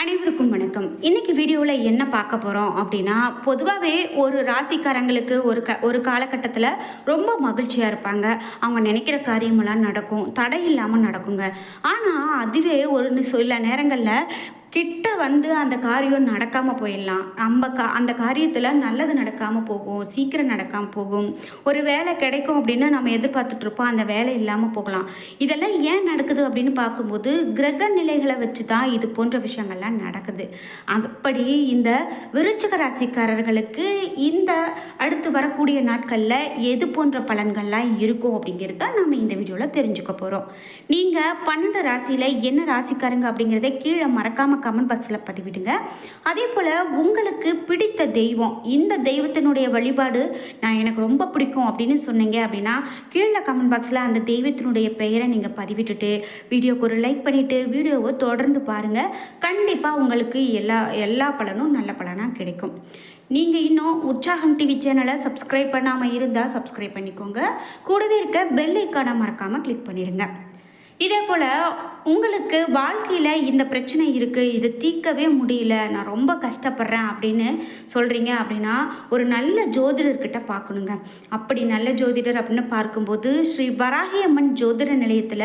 அனைவருக்கும் வணக்கம். இன்னைக்கு வீடியோவில் என்ன பார்க்க போகிறோம் அப்படின்னா பொதுவாகவே ஒரு ராசிக்காரங்களுக்கு ஒரு க ஒரு காலகட்டத்தில் ரொம்ப மகிழ்ச்சியாக இருப்பாங்க. அவங்க நினைக்கிற காரியமெல்லாம் நடக்கும். தடை இல்லாமல் நடக்குங்க. ஆனால் அதுவே ஒரு சில நேரங்களில் கிட்ட வந்து அந்த காரியம் நடக்காமல் போயிடலாம். நம்ம கா அந்த காரியத்தில் நல்லது நடக்காமல் போகும் சீக்கிரம் நடக்காமல் போகும். ஒரு வேலை கிடைக்கும் அப்படின்னு நம்ம எதிர்பார்த்துட்ருப்போம் அந்த வேலை இல்லாமல் போகலாம். இதெல்லாம் ஏன் நடக்குது அப்படின்னு பார்க்கும்போது கிரக நிலைகளை வச்சு தான் இது போன்ற விஷயங்கள்லாம் நடக்குது. அப்படி இந்த விருச்சிக ராசிக்காரர்களுக்கு இந்த அடுத்து வரக்கூடிய நாட்களில் எது போன்ற பலன்கள்லாம் இருக்கும் அப்படிங்கிறது தான் நம்ம இந்த வீடியோவில் தெரிஞ்சுக்க போகிறோம் நீங்கள் பன்னெண்டு ராசியில் என்ன ராசிக்காரங்க அப்படிங்கிறத கீழே மறக்காமல் கமெண்ட் பாக்ஸில் பதிவிடுங்க. அதே போல் உங்களுக்கு பிடித்த தெய்வம் இந்த தெய்வத்தினுடைய வழிபாடு நான் எனக்கு ரொம்ப பிடிக்கும் அப்படின்னு சொன்னீங்க அப்படின்னா கீழே கமெண்ட் பாக்ஸில் அந்த தெய்வத்தினுடைய பெயரை நீங்கள் பதிவிட்டுட்டு வீடியோக்கு ஒரு லைக் பண்ணிவிட்டு வீடியோவை தொடர்ந்து பாருங்கள் கண்டிப்பாக உங்களுக்கு எல்லா எல்லா பலனும் நல்ல பலனாக கிடைக்கும். நீங்கள் இன்னும் உற்சாகம் டிவி சேனலை சப்ஸ்கிரைப் பண்ணாமல் இருந்தால் சப்ஸ்கிரைப் பண்ணிக்கோங்க. கூடவே இருக்க பெல் ஐக்கானை மறக்காமல் கிளிக் பண்ணிடுங்க இதே போல் உங்களுக்கு வாழ்க்கையில் இந்த பிரச்சனை இருக்குது இது தீர்க்கவே முடியல நான் ரொம்ப கஷ்டப்படுறேன் அப்படின்னு சொல்கிறீங்க அப்படின்னா ஒரு நல்ல ஜோதிடர்கிட்ட பார்க்கணுங்க. அப்படி நல்ல ஜோதிடர் அப்படின்னு பார்க்கும்போது ஸ்ரீ வராகி அம்மன் ஜோதிட நிலையத்தில்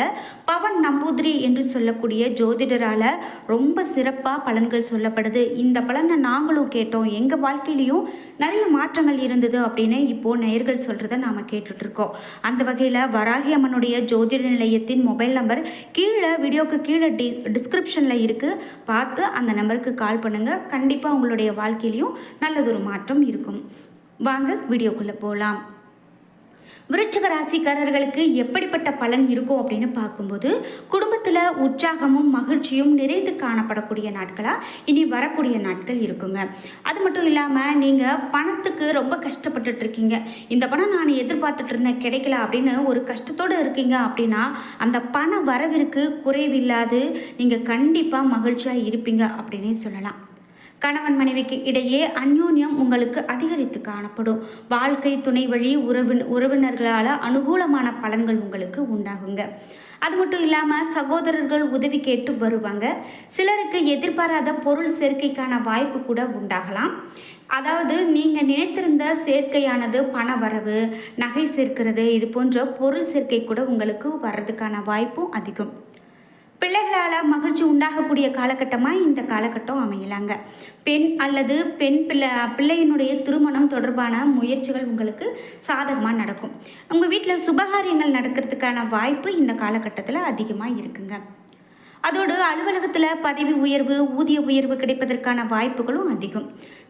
பவன் நம்பூதிரி என்று சொல்லக்கூடிய ஜோதிடரால் ரொம்ப சிறப்பாக பலன்கள் சொல்லப்படுது. இந்த பலனை நாங்களும் கேட்டோம். எங்கள் வாழ்க்கையிலையும் நிறைய மாற்றங்கள் இருந்தது அப்படின்னு இப்போது நேர்கள் சொல்கிறத நாம் கேட்டுட்ருக்கோம் அந்த வகையில் வராகி அம்மனுடைய ஜோதிட நிலையத்தின் மொபைல் நம்பர் கீழே வீடியோக்கு கீழே டி டிஸ்கிரிப்ஷனில் இருக்குது பார்த்து அந்த நம்பருக்கு கால் பண்ணுங்கள் கண்டிப்பாக உங்களுடைய வாழ்க்கையிலையும் நல்லதொரு மாற்றம் இருக்கும். வாங்க வீடியோக்குள்ளே போகலாம் விருட்சக ராசிக்காரர்களுக்கு எப்படிப்பட்ட பலன் இருக்கும் அப்படின்னு பார்க்கும்போது குடும்பத்தில் உற்சாகமும் மகிழ்ச்சியும் நிறைந்து காணப்படக்கூடிய நாட்களாக இனி வரக்கூடிய நாட்கள் இருக்குங்க. அது மட்டும் இல்லாமல் நீங்கள் பணத்துக்கு ரொம்ப கஷ்டப்பட்டுட்டு இருக்கீங்க. இந்த பணம் நான் எதிர்பார்த்துட்டு இருந்தேன் கிடைக்கல அப்படின்னு ஒரு கஷ்டத்தோடு இருக்கீங்க அப்படின்னா அந்த பண வரவிற்கு குறைவில்லாது நீங்கள் கண்டிப்பாக மகிழ்ச்சியாக இருப்பீங்க அப்படின்னே சொல்லலாம். கணவன் மனைவிக்கு இடையே அந்யோன்யம் உங்களுக்கு அதிகரித்து காணப்படும். வாழ்க்கை துணை வழி உறவின் உறவினர்களால் அனுகூலமான பலன்கள் உங்களுக்கு உண்டாகுங்க. அது மட்டும் இல்லாமல் சகோதரர்கள் உதவி கேட்டு வருவாங்க. சிலருக்கு எதிர்பாராத பொருள் சேர்க்கைக்கான வாய்ப்பு கூட உண்டாகலாம். அதாவது நீங்கள் நினைத்திருந்த சேர்க்கையானது பண வரவு நகை சேர்க்கிறது இது போன்ற பொருள் சேர்க்கை கூட உங்களுக்கு வர்றதுக்கான வாய்ப்பும் அதிகம். பிள்ளைகளால் மகிழ்ச்சி உண்டாகக்கூடிய காலகட்டமாக இந்த காலகட்டம் அமையலாங்க. பெண் அல்லது பெண் பிள்ளை பிள்ளையினுடைய திருமணம் தொடர்பான முயற்சிகள் உங்களுக்கு சாதகமாக நடக்கும். உங்கள் வீட்டில் சுபகாரியங்கள் நடக்கிறதுக்கான வாய்ப்பு இந்த காலகட்டத்தில் அதிகமாக இருக்குங்க. அதோடு அலுவலகத்தில் பதவி உயர்வு ஊதிய உயர்வு கிடைப்பதற்கான வாய்ப்புகளும் அதிகம்.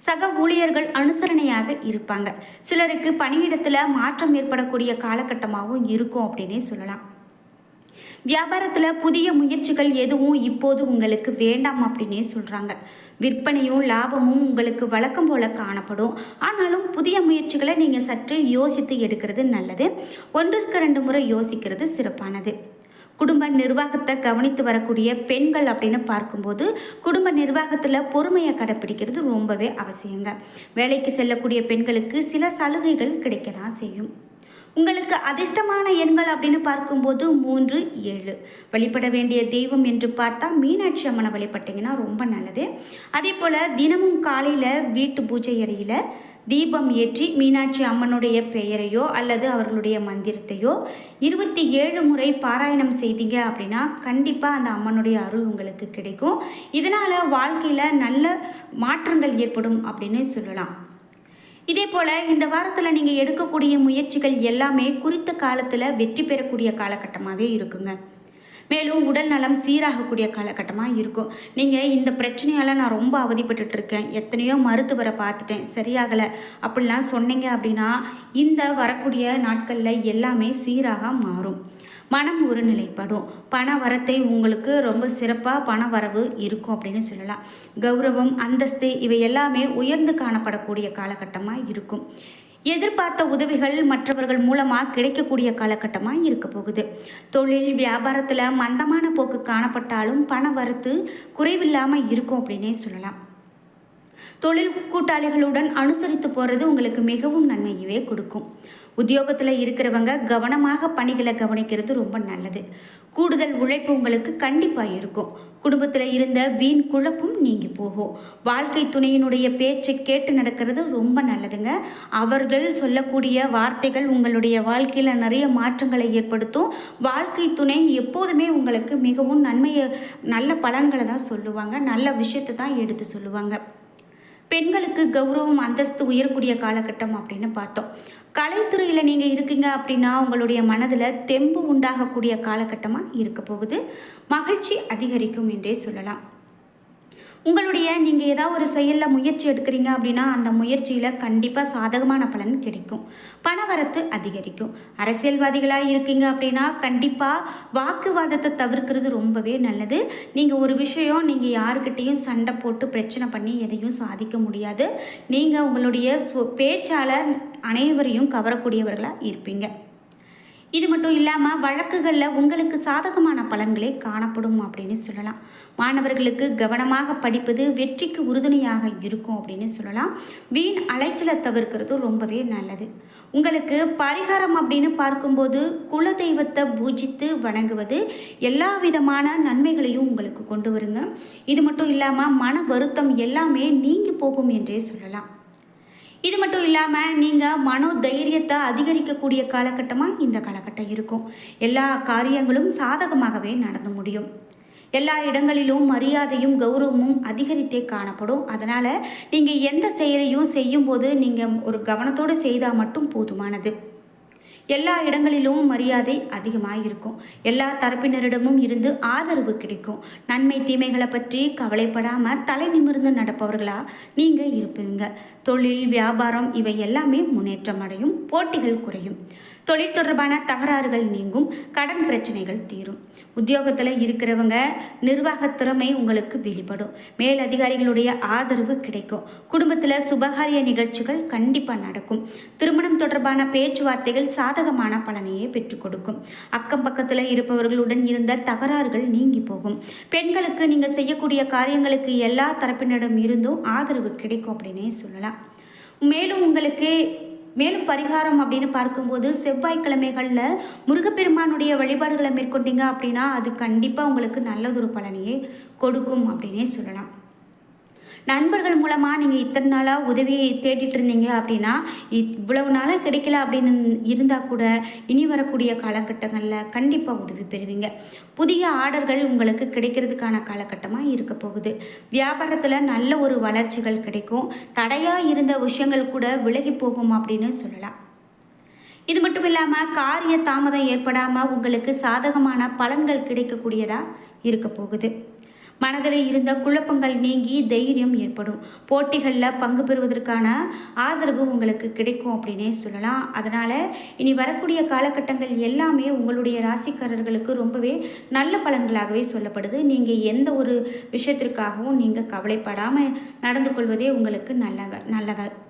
சக ஊழியர்கள் அனுசரணையாக இருப்பாங்க. சிலருக்கு பணியிடத்தில் மாற்றம் ஏற்படக்கூடிய காலகட்டமாகவும் இருக்கும் அப்படின்னே சொல்லலாம். வியாபாரத்தில் புதிய முயற்சிகள் எதுவும் இப்போது உங்களுக்கு வேண்டாம் அப்படின்னே சொல்கிறாங்க விற்பனையும் லாபமும் உங்களுக்கு வழக்கம் போல காணப்படும். ஆனாலும் புதிய முயற்சிகளை நீங்கள் சற்று யோசித்து எடுக்கிறது நல்லது. ஒன்றிற்கு ரெண்டு முறை யோசிக்கிறது சிறப்பானது. குடும்ப நிர்வாகத்தை கவனித்து வரக்கூடிய பெண்கள் அப்படின்னு பார்க்கும்போது குடும்ப நிர்வாகத்தில் பொறுமையை கடைப்பிடிக்கிறது ரொம்பவே அவசியங்க. வேலைக்கு செல்லக்கூடிய பெண்களுக்கு சில சலுகைகள் கிடைக்க தான் செய்யும். உங்களுக்கு அதிர்ஷ்டமான எண்கள் அப்படின்னு பார்க்கும்போது மூன்று ஏழு. வழிபட வேண்டிய தெய்வம் என்று பார்த்தா மீனாட்சி அம்மனை வழிபட்டிங்கன்னா ரொம்ப நல்லது. அதே போல் தினமும் காலையில் வீட்டு பூஜை அறையில் தீபம் ஏற்றி மீனாட்சி அம்மனுடைய பெயரையோ அல்லது அவர்களுடைய மந்திரத்தையோ இருபத்தி ஏழு முறை பாராயணம் செய்தீங்க அப்படின்னா கண்டிப்பாக அந்த அம்மனுடைய அருள் உங்களுக்கு கிடைக்கும். இதனால் வாழ்க்கையில் நல்ல மாற்றங்கள் ஏற்படும் அப்படின்னு சொல்லலாம். இதே போல் இந்த வாரத்தில் நீங்கள் எடுக்கக்கூடிய முயற்சிகள் எல்லாமே குறித்த காலத்தில் வெற்றி பெறக்கூடிய காலகட்டமாகவே இருக்குங்க. மேலும் உடல் நலம் சீராகக்கூடிய காலகட்டமாக இருக்கும். நீங்கள் இந்த பிரச்சனையால் நான் ரொம்ப அவதிப்பட்டுட்டு இருக்கேன் எத்தனையோ மருத்துவரை பார்த்துட்டேன். சரியாகலை. அப்படிலாம் சொன்னீங்க அப்படின்னா இந்த வரக்கூடிய நாட்களில் எல்லாமே சீராக மாறும். மனம் ஒரு நிலைப்படும் பண வரத்தை உங்களுக்கு ரொம்ப சிறப்பாக பண வரவு இருக்கும் அப்படின்னு சொல்லலாம். கௌரவம் அந்தஸ்து இவை எல்லாமே உயர்ந்து காணப்படக்கூடிய காலகட்டமாக இருக்கும். எதிர்பார்த்த உதவிகள் மற்றவர்கள் மூலமாக கிடைக்கக்கூடிய காலகட்டமாக இருக்க போகுது. தொழில் வியாபாரத்தில் மந்தமான போக்கு காணப்பட்டாலும் பண வரத்து குறைவில்லாமல் இருக்கும் அப்படின்னே சொல்லலாம். தொழில் கூட்டாளிகளுடன் அனுசரித்து போகிறது உங்களுக்கு மிகவும் நன்மையவே கொடுக்கும். உத்தியோகத்தில் இருக்கிறவங்க கவனமாக பணிகளை கவனிக்கிறது ரொம்ப நல்லது. கூடுதல் உழைப்பு உங்களுக்கு கண்டிப்பாக இருக்கும். குடும்பத்தில் இருந்த வீண் குழப்பும் நீங்கி போகும். வாழ்க்கை துணையினுடைய பேச்சை கேட்டு நடக்கிறது ரொம்ப நல்லதுங்க. அவர்கள் சொல்லக்கூடிய வார்த்தைகள் உங்களுடைய வாழ்க்கையில் நிறைய மாற்றங்களை ஏற்படுத்தும். வாழ்க்கை துணை எப்போதுமே உங்களுக்கு மிகவும் நன்மையை நல்ல பலன்களை தான் சொல்லுவாங்க. நல்ல விஷயத்தை தான் எடுத்து சொல்லுவாங்க. பெண்களுக்கு கௌரவம் அந்தஸ்து உயரக்கூடிய காலகட்டம் அப்படின்னு பார்த்தோம். கலைத்துறையில் நீங்கள் இருக்கீங்க அப்படின்னா உங்களுடைய மனதில் தெம்பு உண்டாகக்கூடிய காலகட்டமாக இருக்க போகுது. மகிழ்ச்சி அதிகரிக்கும் என்றே சொல்லலாம். உங்களுடைய நீங்கள் ஏதாவது ஒரு செயலில் முயற்சி எடுக்கிறீங்க அப்படின்னா அந்த முயற்சியில் கண்டிப்பாக சாதகமான பலன் கிடைக்கும். பணவரத்து அதிகரிக்கும். அரசியல்வாதிகளாக இருக்கீங்க அப்படின்னா கண்டிப்பாக வாக்குவாதத்தை தவிர்க்கிறது ரொம்பவே நல்லது. நீங்கள் ஒரு விஷயம் நீங்கள் யாருக்கிட்டேயும் சண்டை போட்டு பிரச்சனை பண்ணி எதையும் சாதிக்க முடியாது. நீங்கள் உங்களுடைய பேச்சாளர் அனைவரையும் கவரக்கூடியவர்களாக இருப்பீங்க. இது மட்டும் இல்லாமல் வழக்குகளில் உங்களுக்கு சாதகமான பலன்களே காணப்படும் அப்படின்னு சொல்லலாம். மாணவர்களுக்கு கவனமாக படிப்பது வெற்றிக்கு உறுதுணையாக இருக்கும் அப்படின்னு சொல்லலாம். வீண் அலைச்சலை தவிர்க்கிறது ரொம்பவே நல்லது. உங்களுக்கு பரிகாரம் அப்படின்னு பார்க்கும்போது குலதெய்வத்தை பூஜித்து வணங்குவது எல்லா விதமான நன்மைகளையும் உங்களுக்கு கொண்டு வருங்க. இது மட்டும் இல்லாமல் மன வருத்தம் எல்லாமே நீங்கி போகும் என்றே சொல்லலாம். இது மட்டும் இல்லாமல் நீங்கள் மனோ தைரியத்தை அதிகரிக்கக்கூடிய காலகட்டமாக இந்த காலகட்டம் இருக்கும். எல்லா காரியங்களும் சாதகமாகவே நடந்து முடியும். எல்லா இடங்களிலும் மரியாதையும் கௌரவமும் அதிகரித்தே காணப்படும். அதனால் நீங்கள் எந்த செயலையும் செய்யும்போது நீங்கள் ஒரு கவனத்தோடு செய்தால் மட்டும் போதுமானது. எல்லா இடங்களிலும் மரியாதை அதிகமாக இருக்கும் எல்லா தரப்பினரிடமும் இருந்து ஆதரவு கிடைக்கும். நன்மை தீமைகளை பற்றி கவலைப்படாமல் தலை நிமிர்ந்து நடப்பவர்களாக நீங்கள் இருப்பீங்க. தொழில் வியாபாரம் இவை எல்லாமே முன்னேற்றம் அடையும். போட்டிகள் குறையும். தொழில் தொடர்பான தகராறுகள் நீங்கும் கடன் பிரச்சனைகள் தீரும். உத்தியோகத்தில் இருக்கிறவங்க நிர்வாக திறமை உங்களுக்கு வெளிப்படும். மேல் அதிகாரிகளுடைய ஆதரவு கிடைக்கும். குடும்பத்தில் சுபகாரிய நிகழ்ச்சிகள் கண்டிப்பாக நடக்கும். திருமணம் தொடர்பான பேச்சுவார்த்தைகள் சாதகமான பலனையே பெற்றுக் கொடுக்கும். அக்கம் பக்கத்தில் இருப்பவர்களுடன் இருந்த தகராறுகள் நீங்கி போகும். பெண்களுக்கு நீங்கள் செய்யக்கூடிய காரியங்களுக்கு எல்லா தரப்பினரிடம் இருந்தும் ஆதரவு கிடைக்கும் அப்படின்னே சொல்லலாம். மேலும் உங்களுக்கு மேலும் பரிகாரம் அப்படின்னு பார்க்கும்போது செவ்வாய்க்கிழமைகளில் முருகப்பெருமானுடைய வழிபாடுகளை மேற்கொண்டீங்க அப்படின்னா அது கண்டிப்பாக உங்களுக்கு நல்லதொரு பலனையே கொடுக்கும் அப்படின்னே சொல்லலாம். நண்பர்கள் மூலமாக நீங்கள் இத்தனை நாளாக உதவி தேடிட்டு இருந்தீங்க அப்படின்னா இவ்வளவு நாளாக கிடைக்கல அப்படின்னு இருந்தால் கூட இனி வரக்கூடிய காலகட்டங்களில் கண்டிப்பாக உதவி பெறுவீங்க. புதிய ஆர்டர்கள் உங்களுக்கு கிடைக்கிறதுக்கான காலகட்டமாக இருக்க போகுது. வியாபாரத்தில் நல்ல ஒரு வளர்ச்சிகள் கிடைக்கும். தடையாக இருந்த விஷயங்கள் கூட விலகி போகும் அப்படின்னு சொல்லலாம். இது மட்டும் இல்லாமல் காரிய தாமதம் ஏற்படாமல் உங்களுக்கு சாதகமான பலன்கள் கிடைக்கக்கூடியதாக இருக்க போகுது. மனதில் இருந்த குழப்பங்கள் நீங்கி தைரியம் ஏற்படும். போட்டிகளில் பங்கு பெறுவதற்கான ஆதரவு உங்களுக்கு கிடைக்கும் அப்படின்னே சொல்லலாம். அதனால் இனி வரக்கூடிய காலகட்டங்கள் எல்லாமே உங்களுடைய ராசிக்காரர்களுக்கு ரொம்பவே நல்ல பலன்களாகவே சொல்லப்படுது. நீங்கள் எந்த ஒரு விஷயத்திற்காகவும் நீங்கள் கவலைப்படாமல் நடந்து கொள்வதே உங்களுக்கு நல்ல நல்லதாக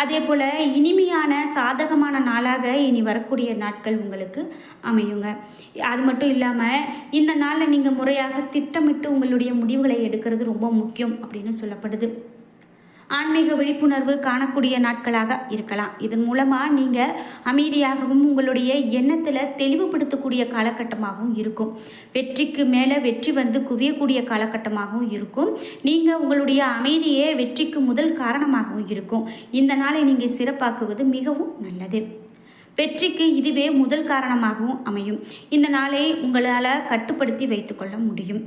அதே போல் இனிமையான சாதகமான நாளாக இனி வரக்கூடிய நாட்கள் உங்களுக்கு அமையுங்க. அது மட்டும் இல்லாமல் இந்த நாளில் நீங்கள் முறையாக திட்டமிட்டு உங்களுடைய முடிவுகளை எடுக்கிறது ரொம்ப முக்கியம் அப்படின்னு சொல்லப்படுது. ஆன்மீக விழிப்புணர்வு காணக்கூடிய நாட்களாக இருக்கலாம். இதன் மூலமாக நீங்கள் அமைதியாகவும் உங்களுடைய எண்ணத்தில் தெளிவுபடுத்தக்கூடிய காலகட்டமாகவும் இருக்கும். வெற்றிக்கு மேலே வெற்றி வந்து குவியக்கூடிய காலகட்டமாகவும் இருக்கும். நீங்கள் உங்களுடைய அமைதியே வெற்றிக்கு முதல் காரணமாகவும் இருக்கும். இந்த நாளை நீங்கள் சிறப்பாக்குவது மிகவும் நல்லது. வெற்றிக்கு இதுவே முதல் காரணமாகவும் அமையும். இந்த நாளை உங்களால் கட்டுப்படுத்தி வைத்துக்கொள்ள முடியும்.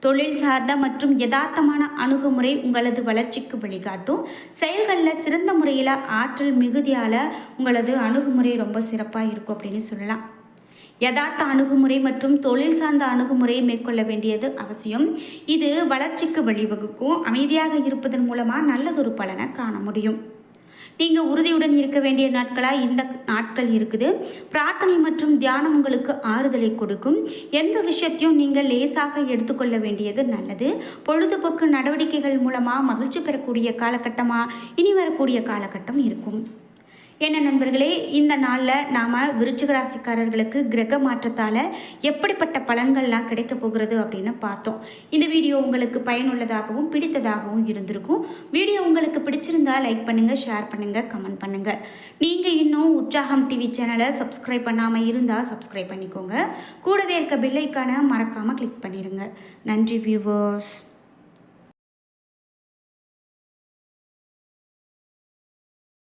தொழில் சார்ந்த மற்றும் யதார்த்தமான அணுகுமுறை உங்களது வளர்ச்சிக்கு வழிகாட்டும். செயல்களில் சிறந்த முறையில் ஆற்றல் மிகுதியால் உங்களது அணுகுமுறை ரொம்ப சிறப்பாக இருக்கும் அப்படின்னு சொல்லலாம். யதார்த்த அணுகுமுறை மற்றும் தொழில் சார்ந்த அணுகுமுறையை மேற்கொள்ள வேண்டியது அவசியம். இது வளர்ச்சிக்கு வழிவகுக்கும். அமைதியாக இருப்பதன் மூலமாக நல்லதொரு பலனை காண முடியும். நீங்கள் உறுதியுடன் இருக்க வேண்டிய நாட்களாக இந்த நாட்கள் இருக்குது. பிரார்த்தனை மற்றும் தியானம் உங்களுக்கு ஆறுதலை கொடுக்கும். எந்த விஷயத்தையும் நீங்கள் லேசாக எடுத்துக்கொள்ள வேண்டியது நல்லது. பொழுதுபோக்கு நடவடிக்கைகள் மூலமாக மகிழ்ச்சி பெறக்கூடிய காலகட்டமாக இனி வரக்கூடிய காலகட்டம் இருக்கும். என்ன நண்பர்களே இந்த நாளில் நாம் விருச்சிக ராசிக்காரர்களுக்கு கிரக மாற்றத்தால் எப்படிப்பட்ட பலன்கள்லாம் கிடைக்க போகிறது அப்படின்னு பார்த்தோம். இந்த வீடியோ உங்களுக்கு பயனுள்ளதாகவும் பிடித்ததாகவும் இருந்திருக்கும். வீடியோ உங்களுக்கு பிடிச்சிருந்தா லைக் பண்ணுங்கள் ஷேர் பண்ணுங்கள் கமெண்ட் பண்ணுங்கள் நீங்கள் இன்னும் உற்சாகம் டிவி சேனலை சப்ஸ்கிரைப் பண்ணாமல் இருந்தால் சப்ஸ்கிரைப் பண்ணிக்கோங்க. கூடவே இருக்க பில்லைக்கான மறக்காமல் கிளிக் பண்ணிடுங்க நன்றி வியூவர்ஸ்